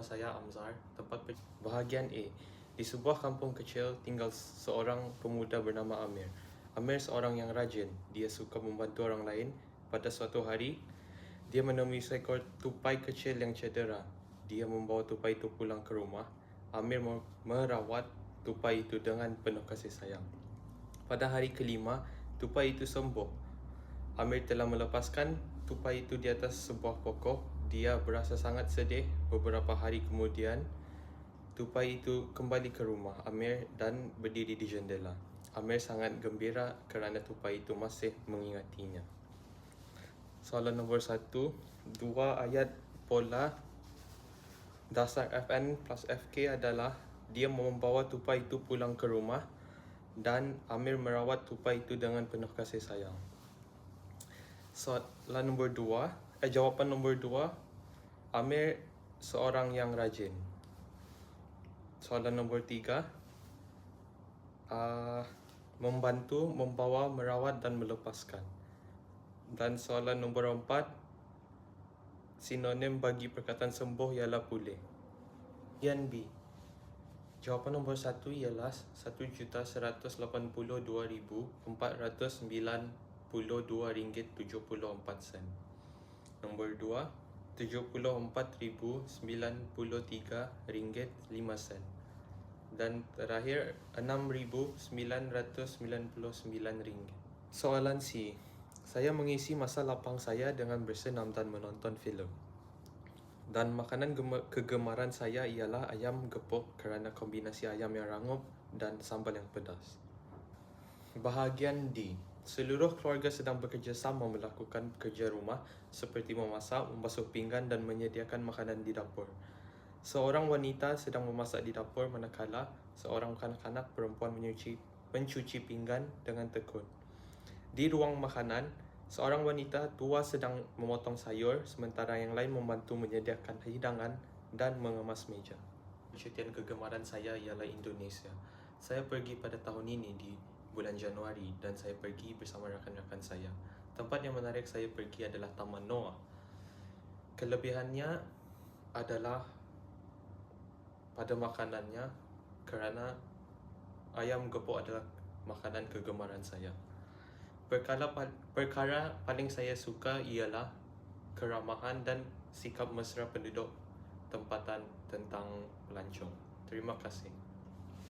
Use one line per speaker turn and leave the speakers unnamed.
Nama saya Amzar. Tempat bahagian A. Di sebuah kampung kecil tinggal seorang pemuda bernama Amir. Amir seorang yang rajin. Dia suka membantu orang lain. Pada suatu hari, dia menemui seekor tupai kecil yang cedera. Dia membawa tupai itu pulang ke rumah. Amir me- merawat tupai itu dengan penuh kasih sayang. Pada hari kelima, tupai itu sembuh. Amir telah melepaskan tupai itu di atas sebuah pokok. Dia berasa sangat sedih. Beberapa hari kemudian, tupai itu kembali ke rumah Amir dan berdiri di jendela. Amir sangat gembira kerana tupai itu masih mengingatinya. Soalan nombor satu, dua ayat pola dasar FN plus FK adalah dia membawa tupai itu pulang ke rumah dan Amir merawat tupai itu dengan penuh kasih sayang. Soalan nombor dua, eh, jawapan nombor dua, Amir seorang yang rajin. Soalan nombor tiga, uh, membantu, membawa, merawat dan melepaskan. Dan soalan nombor empat, sinonim bagi perkataan sembuh ialah pulih. Yan B. Jawapan nombor satu ialah 1,182,492 ringgit 74 sen. Nombor dua, 74,093 ringgit 5 sen. Dan terakhir, 6,999 ringgit. Soalan C. Saya mengisi masa lapang saya dengan bersenam dan menonton filem. Dan makanan gema- kegemaran saya ialah ayam gepuk kerana kombinasi ayam yang rangup dan sambal yang pedas. Bahagian D. Seluruh keluarga sedang bekerjasama melakukan kerja rumah seperti memasak, membasuh pinggan dan menyediakan makanan di dapur. Seorang wanita sedang memasak di dapur manakala seorang kanak-kanak perempuan menyuci, mencuci pinggan dengan tekun. Di ruang makanan, seorang wanita tua sedang memotong sayur sementara yang lain membantu menyediakan hidangan dan mengemas meja. Percutian kegemaran saya ialah Indonesia. Saya pergi pada tahun ini di bulan Januari dan saya pergi bersama rakan-rakan saya. Tempat yang menarik saya pergi adalah Taman Noah. Kelebihannya adalah pada makanannya kerana ayam gepuk adalah makanan kegemaran saya. Perkara, perkara paling saya suka ialah keramahan dan sikap mesra penduduk tempatan tentang pelancong. Terima kasih.